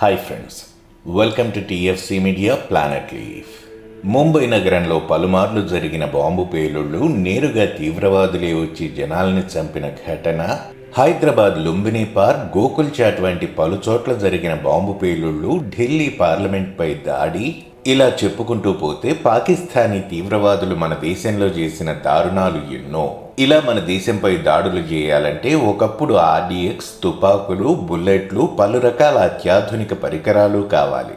Hi friends welcome to TFC media planet leaf Mumbai నగరంలో పలుమార్లు జరిగిన బాంబు పేలుళ్ళు నేరుగా తీవ్రవాదులే వచ్చి జనాల్ని చంపిన ఘటన హైదరాబాద్ లుంబిని పార్క్ గోకుల్ చాట్ వంటి పలు చోట్ల జరిగిన బాంబు పేలుళ్ళు ఢిల్లీ పార్లమెంట్పై దాడి ఇలా చెప్పుకుంటూ పోతే పాకిస్తానీ తీవ్రవాదులు మన దేశంలో చేసిన దారుణాలు ఎన్నో. ఇలా మన దేశంపై దాడులు చేయాలంటే ఒకప్పుడు ఆర్డిఎక్స్ తుపాకులు బుల్లెట్లు పలు రకాల అత్యాధునిక పరికరాలు కావాలి.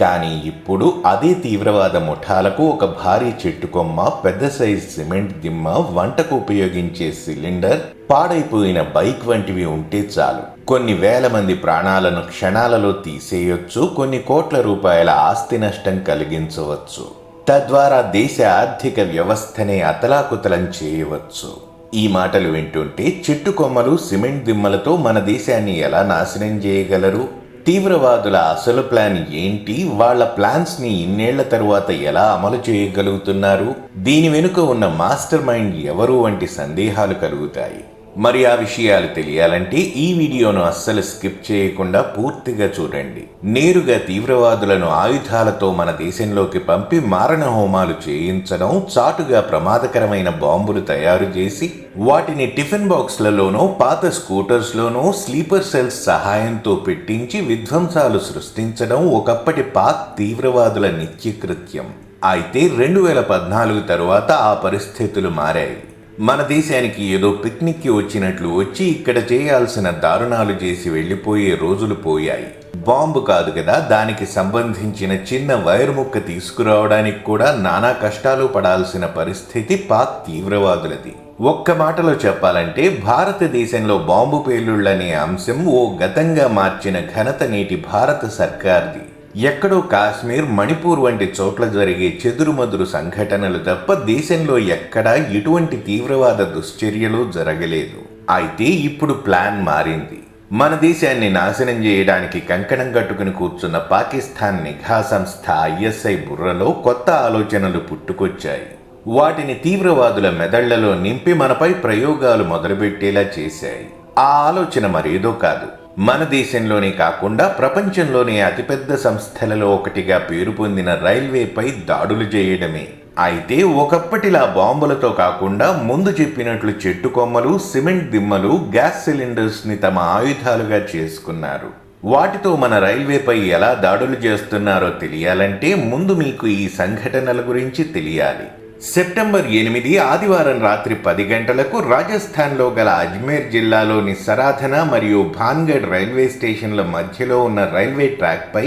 కానీ ఇప్పుడు అదే తీవ్రవాద ముఠాలకు ఒక భారీ చెట్టు కొమ్మ పెద్ద సైజ్ సిమెంట్ దిమ్మ వంటకు ఉపయోగించే సిలిండర్ పాడైపోయిన బైక్ వంటివి ఉంటే చాలు. కొన్ని వేల మంది ప్రాణాలను క్షణాలలో తీసేయొచ్చు కొన్ని కోట్ల రూపాయల ఆస్తి నష్టం కలిగించవచ్చు. తద్వారా దేశ ఆర్థిక వ్యవస్థనే అతలాకుతలం చేయవచ్చు. ఈ మాటలు వింటుంటే చెట్టు కొమ్మలు సిమెంట్ దిమ్మలతో మన దేశాన్ని ఎలా నాశనం చేయగలరు? తీవ్రవాదుల అసలు ప్లాన్ ఏంటి? వాళ్ళ ప్లాన్స్ని ఇన్నేళ్ళ తరువాత ఎలా అమలు చేయగలుగుతున్నారు? దీని వెనుక ఉన్న మాస్టర్ మైండ్ ఎవరు వంటి సందేహాలు కలుగుతాయి? మరి ఆ విషయాలు తెలియాలంటే ఈ వీడియోను అస్సలు స్కిప్ చేయకుండా పూర్తిగా చూడండి. నేరుగా తీవ్రవాదులను ఆయుధాలతో మన దేశంలోకి పంపి మారణ హోమాలు చేయించడం చాటుగా ప్రమాదకరమైన బాంబులు తయారు చేసి వాటిని టిఫిన్ బాక్స్లలోనో పాత స్కూటర్స్లోనో స్లీపర్ సెల్స్ సహాయంతో పెట్టించి విధ్వంసాలు సృష్టించడం ఒకప్పటి పాక్ తీవ్రవాదుల నిత్యకృత్యం. అయితే రెండు వేల పద్నాలుగు తరువాత ఆ పరిస్థితులు మారాయి. మన దేశానికి ఏదో పిక్నిక్కి వచ్చినట్లు వచ్చి ఇక్కడ చేయాల్సిన దారుణాలు చేసి వెళ్ళిపోయే రోజులు పోయాయి. బాంబు కాదు కదా దానికి సంబంధించిన చిన్న వైర్ ముక్క తీసుకురావడానికి కూడా నానా కష్టాలు పడాల్సిన పరిస్థితి పాక్ తీవ్రవాదులది. ఒక్క మాటలో చెప్పాలంటే భారతదేశంలో బాంబు పేలుళ్ళనే అంశం ఓ గతంగా మార్చిన ఘనత నేటి భారత సర్కార్ది. ఎక్కడో కాశ్మీర్ మణిపూర్ వంటి చోట్ల జరిగే చెదురుమదురు సంఘటనలు తప్ప దేశంలో ఎక్కడా ఎటువంటి తీవ్రవాద దుశ్చర్యలు జరగలేదు. అయితే ఇప్పుడు ప్లాన్ మారింది. మన దేశాన్ని నాశనం చేయడానికి కంకణం కట్టుకుని కూర్చున్న పాకిస్తాన్ నిఘా సంస్థ ఐఎస్ఐ బుర్రలో కొత్త ఆలోచనలు పుట్టుకొచ్చాయి. వాటిని తీవ్రవాదుల మెదళ్ళలో నింపి మనపై ప్రయోగాలు మొదలుపెట్టేలా చేశాయి. ఆ ఆలోచన మరేదో కాదు. మన దేశంలోనే కాకుండా ప్రపంచంలోనే అతిపెద్ద సంస్థలలో ఒకటిగా పేరు పొందిన రైల్వేపై దాడులు చేయడమే. అయితే ఒకప్పటిలా బాంబులతో కాకుండా ముందు చెప్పినట్లు చెట్టు కొమ్మలు సిమెంట్ దిమ్మలు గ్యాస్ సిలిండర్స్ని తమ ఆయుధాలుగా చేసుకున్నారు. వాటితో మన రైల్వేపై ఎలా దాడులు చేస్తున్నారో తెలియాలంటే ముందు మీకు ఈ సంఘటనల గురించి తెలియాలి. సెప్టెంబర్ ఎనిమిది ఆదివారం రాత్రి పది గంటలకు రాజస్థాన్లో గల అజ్మేర్ జిల్లాలోని సరాధన మరియు భాన్గఢ్ రైల్వే స్టేషన్ల మధ్యలో ఉన్న రైల్వే ట్రాక్పై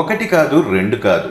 ఒకటి కాదు రెండు కాదు.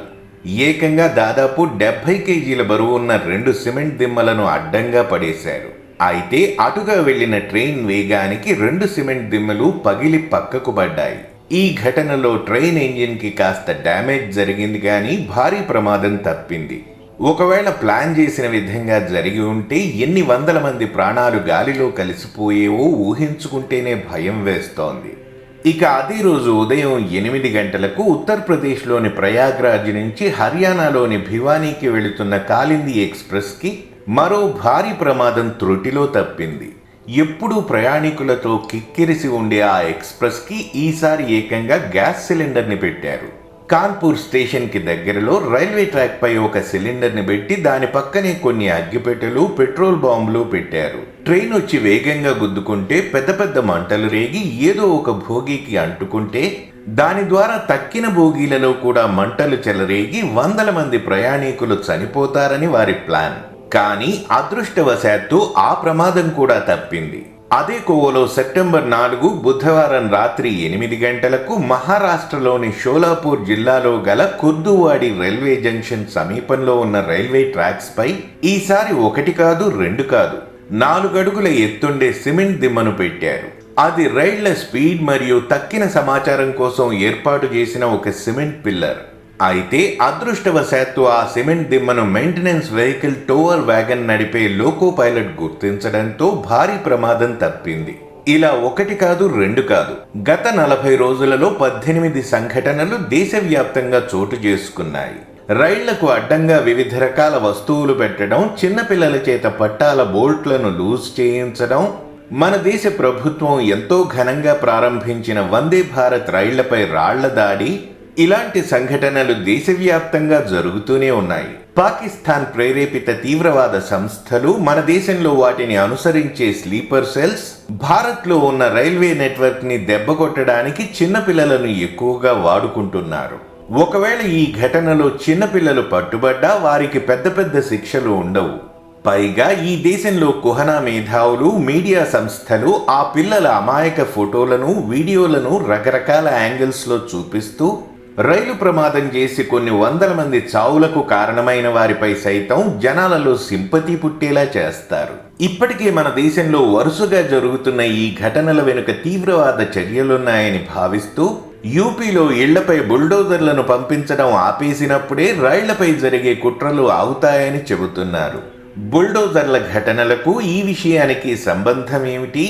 ఏకంగా దాదాపు డెబ్బై కేజీల బరువు ఉన్న రెండు సిమెంట్ దిమ్మలను అడ్డంగా పడేశారు. అయితే అటుగా వెళ్ళిన ట్రైన్ వేగానికి రెండు సిమెంట్ దిమ్మలు పగిలి పక్కకు పడ్డాయి. ఈ ఘటనలో ట్రైన్ ఇంజిన్కి కాస్త డ్యామేజ్ జరిగింది కానీ భారీ ప్రమాదం తప్పింది. ఒకవేళ ప్లాన్ చేసిన విధంగా జరిగి ఉంటే ఎన్ని వందల మంది ప్రాణాలు గాలిలో కలిసిపోయేవో ఊహించుకుంటేనే భయం వేస్తోంది. ఇక అదే రోజు ఉదయం ఎనిమిది గంటలకు ఉత్తరప్రదేశ్లోని ప్రయాగ్రాజ్ నుంచి హర్యానాలోని భివానీకి వెళుతున్న కాలింది ఎక్స్ప్రెస్కి మరో భారీ ప్రమాదం త్రుటిలో తప్పింది. ఎప్పుడూ ప్రయాణికులతో కిక్కిరిసి ఉండే ఆ ఎక్స్ప్రెస్కి ఈసారి ఏకంగా గ్యాస్ సిలిండర్ని పెట్టారు. కాన్పూర్ స్టేషన్కి దగ్గరలో రైల్వే ట్రాక్పై ఒక సిలిండర్ని పెట్టి దాని పక్కనే కొన్ని అగ్గిపెట్టెలు పెట్రోల్ బాంబులు పెట్టారు. ట్రైన్ వచ్చి వేగంగా గుద్దుకుంటే పెద్ద పెద్ద మంటలు రేగి ఏదో ఒక భోగికి అంటుకుంటే దాని ద్వారా తక్కిన భోగీలలో కూడా మంటలు చెలరేగి వందల మంది ప్రయాణికులు చనిపోతారని వారి ప్లాన్. కానీ అదృష్టవశాత్తు ఆ ప్రమాదం కూడా తప్పింది. అదే కోవలో సెప్టెంబర్ నాలుగు బుధవారం రాత్రి ఎనిమిది గంటలకు మహారాష్ట్రలోని షోలాపూర్ జిల్లాలో గల కుర్దువాడి రైల్వే జంక్షన్ సమీపంలో ఉన్న రైల్వే ట్రాక్స్పై ఈసారి ఒకటి కాదు రెండు కాదు నాలుగడుగుల ఎత్తుండే సిమెంట్ దిమ్మను పెట్టారు. అది రైళ్ళ స్పీడ్ మరియు తక్కిన సమాచారం కోసం ఏర్పాటు చేసిన ఒక సిమెంట్ పిల్లర్. అయితే అదృష్టవశాత్తు ఆ సిమెంట్ దిమ్మను మెయింటెనెన్స్ వెహికల్ టోవర్ వ్యాగన్ నడిపే లోకో పైలట్ గుర్తించడంతో భారీ ప్రమాదం తప్పింది. ఇలా ఒకటి కాదు రెండు కాదు. గత నలభై రోజులలో పద్దెనిమిది సంఘటనలు దేశవ్యాప్తంగా చోటు చేసుకున్నాయి. రైళ్ళకు అడ్డంగా వివిధ రకాల వస్తువులు పెట్టడం చిన్నపిల్లల చేత పట్టాల బోల్ట్లను లూజ్ చేయించడం మన దేశ ప్రభుత్వం ఎంతో ఘనంగా ప్రారంభించిన వందే భారత్ రైళ్ళపై రాళ్ళ దాడి ఇలాంటి సంఘటనలు దేశవ్యాప్తంగా జరుగుతూనే ఉన్నాయి. పాకిస్తాన్ ప్రేరేపిత తీవ్రవాద సంస్థలు మన దేశంలో వాటిని అనుసరించే స్లీపర్ సెల్స్ భారత్లో ఉన్న రైల్వే నెట్వర్క్ని దెబ్బకొట్టడానికి చిన్నపిల్లలను ఎక్కువగా వాడుకుంటున్నారు. ఒకవేళ ఈ ఘటనలో చిన్నపిల్లలు పట్టుబడ్డా వారికి పెద్ద పెద్ద శిక్షలు ఉండవు. పైగా ఈ దేశంలో కుహనా మేధావులు మీడియా సంస్థలు ఆ పిల్లల అమాయక ఫోటోలను వీడియోలను రకరకాల యాంగిల్స్లో చూపిస్తూ రైలు ప్రమాదం చేసి కొన్ని వందల మంది చావులకు కారణమైన వారిపై సైతం జనాలలో సింపతి పుట్టేలా చేస్తారు. ఇప్పటికే మన దేశంలో వరుసగా జరుగుతున్న ఈ ఘటనల వెనుక తీవ్రవాద చర్యలున్నాయని భావిస్తూ యూపీలో ఇళ్ళపై బుల్డోజర్లను పంపించడం ఆపేసినప్పుడే రైళ్ళపై జరిగే కుట్రలు అవుతాయని చెబుతున్నారు. బుల్డోజర్ల ఘటనలకు ఈ విషయానికి సంబంధం ఏమిటి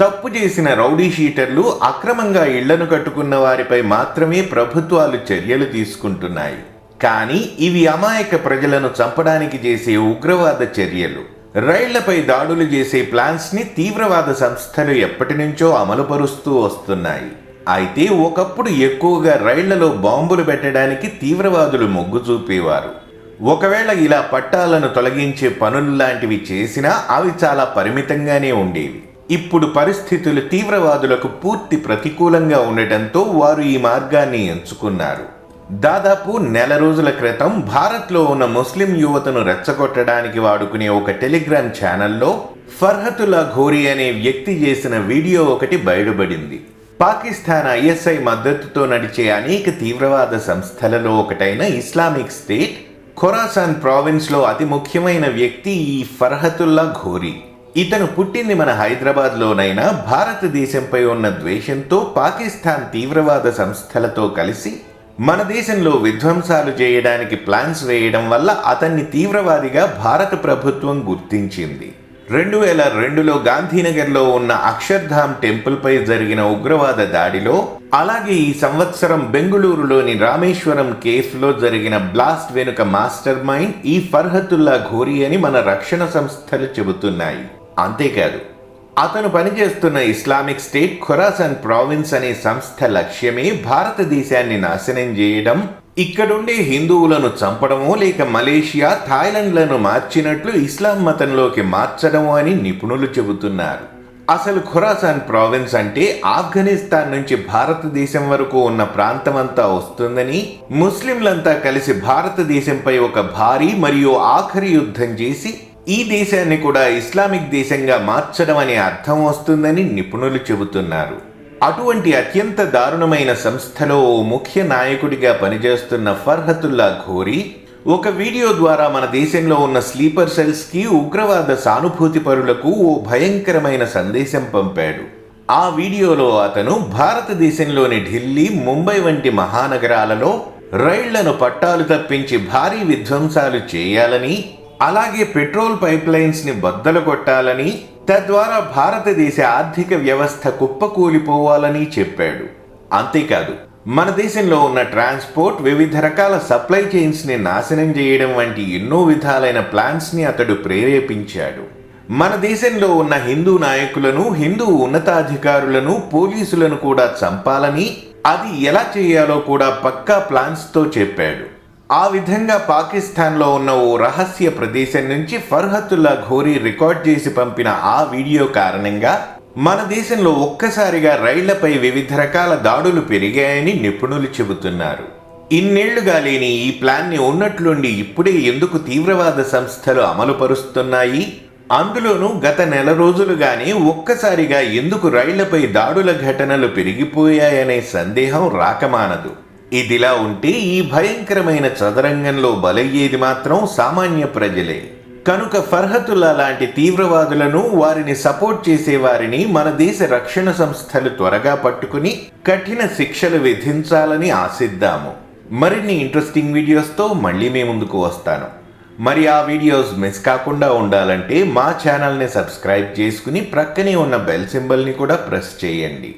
తప్పు చేసిన రౌడీ షీటర్లు అక్రమంగా ఇళ్ళను కట్టుకున్న వారిపై మాత్రమే ప్రభుత్వాలు చర్యలు తీసుకుంటున్నాయి. కానీ ఇవి అమాయక ప్రజలను చంపడానికి చేసే ఉగ్రవాద చర్యలు. రైళ్ళపై దాడులు చేసే ప్లాన్స్ని తీవ్రవాద సంస్థలు ఎప్పటి నుంచో అమలుపరుస్తూ వస్తున్నాయి. అయితే ఒకప్పుడు ఎక్కువగా రైళ్ళలో బాంబులు పెట్టడానికి తీవ్రవాదులు మొగ్గు చూపేవారు. ఒకవేళ ఇలా పట్టాలను తొలగించే పనులు లాంటివి చేసినా అవి చాలా పరిమితంగానే ఉండేవి. ఇప్పుడు పరిస్థితులు తీవ్రవాదులకు పూర్తి ప్రతికూలంగా ఉండటంతో వారు ఈ మార్గాన్ని ఎంచుకున్నారు. దాదాపు నెల రోజుల క్రితం భారత్లో ఉన్న ముస్లిం యువతను రెచ్చగొట్టడానికి వాడుకునే ఒక టెలిగ్రామ్ ఛానల్లో ఫర్హతుల్లా ఘోరీ అనే వ్యక్తి చేసిన వీడియో ఒకటి బయటపడింది. పాకిస్తాన్ ఐఎస్ఐ మద్దతుతో నడిచే అనేక తీవ్రవాద సంస్థలలో ఒకటైన ఇస్లామిక్ స్టేట్ ఖొరాసాన్ ప్రావిన్స్లో అతి ముఖ్యమైన వ్యక్తి ఈ ఫర్హతుల్లా ఘోరీ. ఇతను పుట్టింది మన హైదరాబాద్లోనైనా భారతదేశంపై ఉన్న ద్వేషంతో పాకిస్తాన్ తీవ్రవాద సంస్థలతో కలిసి మన దేశంలో విధ్వంసాలు చేయడానికి ప్లాన్స్ వేయడం వల్ల అతన్ని తీవ్రవాదిగా భారత ప్రభుత్వం గుర్తించింది. రెండు వేల రెండులో గాంధీనగర్లో ఉన్న అక్షర్ధామ్ టెంపుల్పై జరిగిన ఉగ్రవాద దాడిలో అలాగే ఈ సంవత్సరం బెంగుళూరులోని రామేశ్వరం కేసులో జరిగిన బ్లాస్ట్ వెనుక మాస్టర్ మైండ్ ఈ ఫర్హతుల్లా ఘోరీ అని మన రక్షణ సంస్థలు చెబుతున్నాయి. అంతేకాదు అతను పనిచేస్తున్న ఇస్లామిక్ స్టేట్ ఖురాసన్ ప్రావిన్స్ అనే సంస్థ లక్ష్యమే భారతదేశాన్ని నాశనం చేయడం. ఇక్కడుండే హిందువులను చంపడమో లేక మలేషియా థాయిలాండ్లను మార్చినట్లు ఇస్లాం మతంలోకి మార్చడమో అని నిపుణులు చెబుతున్నారు. అసలు ఖురాసాన్ ప్రావిన్స్ అంటే ఆఫ్ఘనిస్తాన్ నుంచి భారతదేశం వరకు ఉన్న ప్రాంతమంతా వస్తుందని? ముస్లింలంతా కలిసి భారతదేశంపై ఒక భారీ మరియు ఆఖరి యుద్ధం చేసి ఈ దేశాన్ని కూడా ఇస్లామిక్ దేశంగా మార్చడం అనే అర్థం వస్తుందని నిపుణులు చెబుతున్నారు. అటువంటి అత్యంత దారుణమైన సంస్థలో ఓ ముఖ్య నాయకుడిగా పనిచేస్తున్న ఫర్హతుల్లా ఘోరీ ఒక వీడియో ద్వారా మన దేశంలో ఉన్న స్లీపర్ సెల్స్కి ఉగ్రవాద సానుభూతి పరులకు ఓ భయంకరమైన సందేశం పంపాడు. ఆ వీడియోలో అతను భారతదేశంలోని ఢిల్లీ ముంబై వంటి మహానగరాలలో రైళ్ళను పట్టాలు తప్పించి భారీ విధ్వంసాలు చేయాలని అలాగే పెట్రోల్ పైప్లైన్స్ని బద్దలు కొట్టాలని తద్వారా భారతదేశ ఆర్థిక వ్యవస్థ కుప్పకూలిపోవాలని చెప్పాడు. అంతేకాదు మన దేశంలో ఉన్న ట్రాన్స్పోర్ట్ వివిధ రకాల సప్లై చైన్స్ని నాశనం చేయడం వంటి ఎన్నో విధాలైన ప్లాన్స్ని అతడు ప్రేరేపించాడు. మన దేశంలో ఉన్న హిందూ నాయకులను హిందూ ఉన్నతాధికారులను పోలీసులను కూడా చంపాలని అది ఎలా చేయాలో కూడా పక్కా ప్లాన్స్తో చెప్పాడు. ఆ విధంగా పాకిస్తాన్లో ఉన్న ఓ రహస్య ప్రదేశం నుంచి ఫర్హతుల్లా ఘోరీ రికార్డ్ చేసి పంపిన ఆ వీడియో కారణంగా మన దేశంలో ఒక్కసారిగా రైళ్ళపై వివిధ రకాల దాడులు పెరిగాయని నిపుణులు చెబుతున్నారు. ఇన్నేళ్ళుగా లేని ఈ ప్లాన్ని ఉన్నట్లుండి ఇప్పుడే ఎందుకు తీవ్రవాద సంస్థలు అమలుపరుస్తున్నాయి? అందులోనూ గత నెల రోజులుగానే ఒక్కసారిగా ఎందుకు రైళ్ళపై దాడుల ఘటనలు పెరిగిపోయాయనే సందేహం రాకమానదు. ఇదిలా ఉంటే ఈ భయంకరమైన చదరంగంలో బలయ్యేది మాత్రం సామాన్య ప్రజలే. కనుక ఫర్హతుల్లా లాంటి తీవ్రవాదులను వారిని సపోర్ట్ చేసే వారిని మన దేశ రక్షణ సంస్థలు త్వరగా పట్టుకుని కఠిన శిక్షలు విధించాలని ఆశిద్దాము. మరిన్ని ఇంట్రెస్టింగ్ వీడియోస్తో మళ్ళీ మీ ముందుకు వస్తాను. మరి ఆ వీడియోస్ మిస్ కాకుండా ఉండాలంటే మా ఛానల్ని సబ్స్క్రైబ్ చేసుకుని ప్రక్కనే ఉన్న బెల్ సింబల్ని కూడా ప్రెస్ చేయండి.